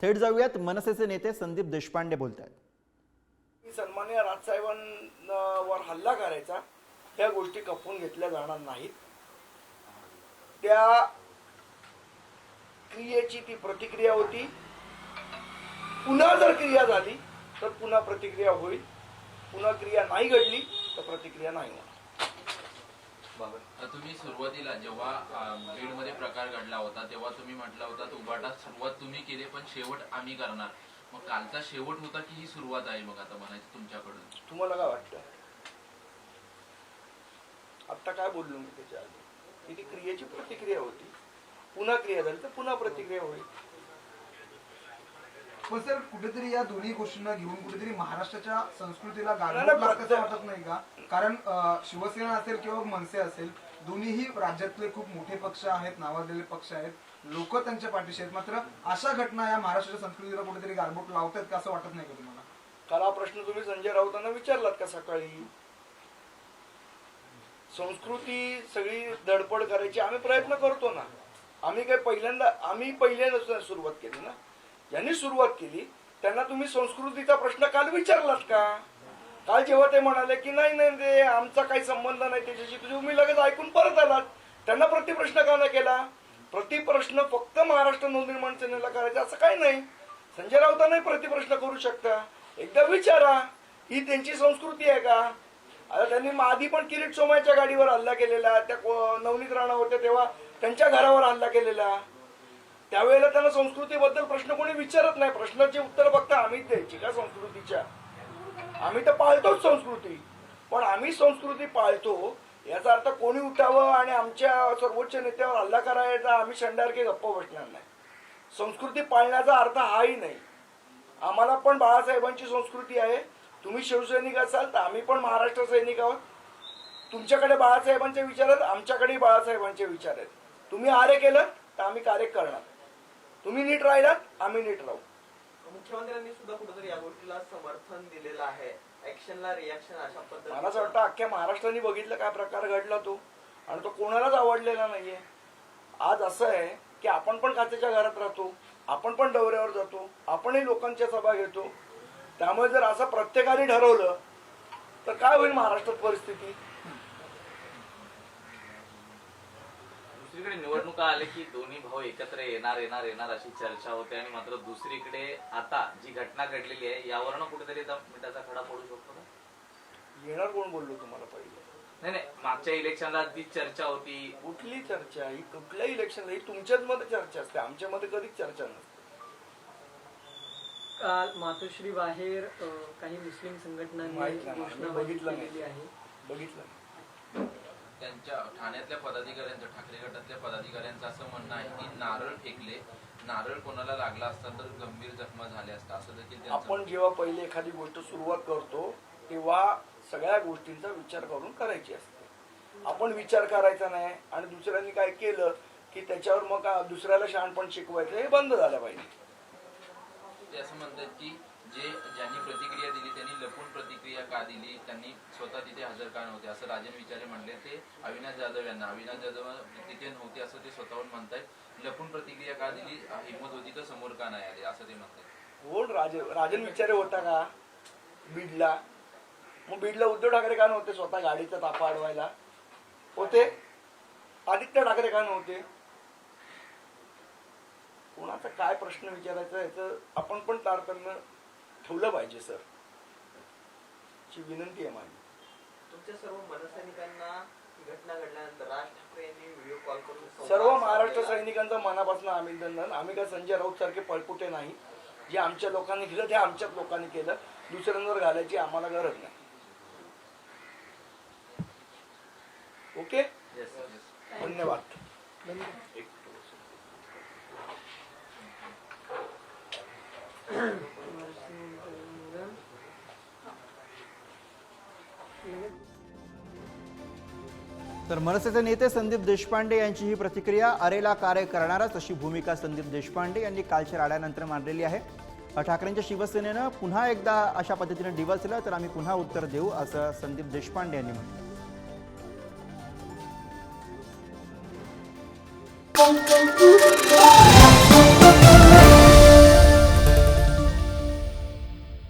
थेट जाऊयात. मनसेचे नेते संदीप देशपांडे बोलत आहेत सन्मान्य राजसाहेबांवर हल्ला करायचा त्या गोष्टी कपून घेतल्या जाणार नाहीत. त्या क्रियेची ती प्रतिक्रिया होती. पुन्हा जर क्रिया झाली तर पुन्हा प्रतिक्रिया होईल. पुन्हा क्रिया नाही घडली तर प्रतिक्रिया नाही होणार. तुम्ही सुरुवातीला जेव्हा अं, बीडमध्ये प्रकार घडला होता तेव्हा तुम्ही म्हटला होता उभाटा सुरुवात तुम्ही केली पण शेवट आम्ही करणार. मग कालचा शेवट होता की ही सुरुवात आहे मग आता म्हणायची तुमच्याकडून? तुम्हाला काय वाटतं आत्ता काय बोललो मी त्याच्या आधी? ती क्रियेची प्रतिक्रिया होती पुन्हा क्रिया झाली तर पुन्हा प्रतिक्रिया होईल. पण सर कुठेतरी या दोन्ही गोष्टींना घेऊन कुठेतरी महाराष्ट्राच्या संस्कृतीला गालबोट लागतं वाटत नाही का? कारण शिवसेना असेल किंवा मनसे असेल दोन्हीही राज्यातले खूप मोठे पक्ष आहेत नावाजलेले पक्ष आहेत. लोक त्यांच्या पाठीशी आहेत. मात्र अशा घटना या महाराष्ट्राच्या संस्कृतीला कुठेतरी गालबोट लावतात का असं वाटत नाही का तुम्हाला? काल हा प्रश्न तुम्ही संजय राऊतांना विचारलात का सकाळी? संस्कृती सगळी धडपड करायची आम्ही प्रयत्न करतो ना. आम्ही काय पहिल्यांदा आम्ही पहिल्यांदा सुरुवात केली ना. ज्यांनी सुरुवात केली. त्यांना तुम्ही संस्कृतीचा प्रश्न काल विचारलात का? काल जेव्हा ते म्हणाले की नाही नाही ते आमचा काही संबंध नाही त्याच्याशी तुझी तुम्ही लगेच ऐकून परत आलात. त्यांना प्रतिप्रश्न का नाही केला? प्रतिप्रश्न फक्त महाराष्ट्र नवनिर्माण सेनेला करायचा असं काही नाही. संजय राऊतांनाही प्रतिप्रश्न करू शकता. एकदा विचारा ही त्यांची संस्कृती आहे का? आता त्यांनी आधी पण किरीट सोमायच्या गाडीवर हल्ला केलेला त्या नवनीत राणा होत्या तेव्हा त्यांच्या घरावर हल्ला केलेला. त्यावेळेला त्यांना संस्कृतीबद्दल प्रश्न कोणी विचारत नाही. प्रश्नाची उत्तर फक्त आम्हीच द्यायची का संस्कृतीच्या? आम्ही तर पाळतोच संस्कृती. पण आम्ही संस्कृती पाळतो याचा अर्थ कोणी उठावं आणि आमच्या सर्वोच्च नेत्यावर हल्ला करायचा आम्ही शंडारके गप्प बसणार नाही. संस्कृती पाळण्याचा अर्थ हाही नाही. आम्हाला पण बाळासाहेबांची संस्कृती आहे. तुम्ही शिवसैनिक असाल तर आम्ही पण महाराष्ट्र सैनिक आहोत. तुमच्याकडे बाळासाहेबांचे विचार आहेत आमच्याकडे बाळासाहेबांचे विचार आहेत. तुम्ही आरे केलं तर आम्ही कार्य करणार. तुम्ही नीट राहिलात आम्ही नीट राहू. मुख्यमंत्र्यांनी सुद्धा कुठेतरी या गोष्टीला समर्थन दिलेलं आहे. ऍक्शनला रिॲक्शन अशा मला असं वाटतं पद्धतीने अख्ख्या महाराष्ट्राने बघितलं काय प्रकार घडला तो आणि तो कोणालाच आवडलेला नाहीये. आज असं आहे की आपण पण काचेच्या घरात राहतो आपण पण दौऱ्यावर जातो आपणही लोकांच्या सभा घेतो. त्यामुळे जर असं प्रत्येकाने ठरवलं तर काय होईल महाराष्ट्रात परिस्थिती? दुसरीकडे निवडणुका आले की दोन्ही भाऊ एकत्र येणार येणार येणार अशी चर्चा होते आणि मात्र दुसरीकडे आता जी घटना घडलेली आहे यावरनं कुठेतरी मिठाचा खडा पडू शकतो का? येणार कोण बोललो तुम्हाला पहिले? नाही नाही मागच्या इलेक्शनला ती चर्चा होती. कुठली चर्चा ही कुठल्याही इलेक्शनला? ही तुमच्याच मध्ये चर्चा असते. आमच्या मध्ये कधीच चर्चा नसते. काल मातोश्री बाहेर काही मुस्लिम संघटनांनी घोषणाबाजी बघितलं आहे. बघितलं. त्यांच्या ठाण्यातल्या पदाधिकाऱ्यांचं ठाकरे गटातल्या पदाधिकाऱ्यांचं असं म्हणणं आहे की नारळ फेकले नारळ कोणाला लागला असता तर गंभीर जखमा झाल्या असता असं देखील आपण जेव्हा पहिले एखादी गोष्ट सुरुवात करतो तेव्हा सगळ्या गोष्टींचा विचार करून करायची असते. आपण विचार करायचा नाही आणि दुसऱ्यांनी काय केलं की त्याच्यावर मग दुसऱ्याला शहाणपण शिकवायचं हे बंद झालं पाहिजे. ते असं म्हणतात की जे ज्यांनी प्रतिक्रिया दिली त्यांनी लपून प्रतिक्रिया का दिली त्यांनी स्वतः तिथे हजर का नव्हते? असं राजन विचारे म्हणले ते अविनाश जाधव यांना. अविनाश जाधव तिथे नव्हते असं ते स्वतःहून म्हणतायत. लपून प्रतिक्रिया का दिली? हिंमत होती तर समोर का नाही आले? असं ते म्हणतात कोण? राज राजन विचारे होता का? बीडला. मग बीडला उद्धव ठाकरे का नव्हते? स्वतः गाडीचा ताफा अडवायला. होते? आदित्य ठाकरे का नव्हते? कोणाचा काय प्रश्न विचारायचा? याचं आपण पण तारतम्य ठेवलं पाहिजे सर ची विनंती आहे माझी तुमच्या सर्व मनसैनिकांना ही घटना घडल्यानंतर राज ठाकरे यांनी व्हिडिओ कॉल करून सर्व महाराष्ट्र. सैनिकांचं मनापासून अभिनंदन आम्ही काय संजय राऊत सारखे पळपुटे नाही जे आमच्या लोकांनी केलं ते आमच्याच लोकांनी केलं दुसऱ्यांवर घालायची आम्हाला गरज नाही ओके Yes, yes. धन्यवाद तर मनसेचे नेते संदीप देशपांडे यांची ही प्रतिक्रिया अरेला कार्य करणारच अशी भूमिका संदीप देशपांडे यांनी कालच्या राड्यानंतर मांडलेली आहे. ठाकरेंच्या शिवसेनेनं पुन्हा एकदा अशा पद्धतीनं डिवचलं तर आम्ही पुन्हा उत्तर देऊ असं संदीप देशपांडे यांनी म्हटलं.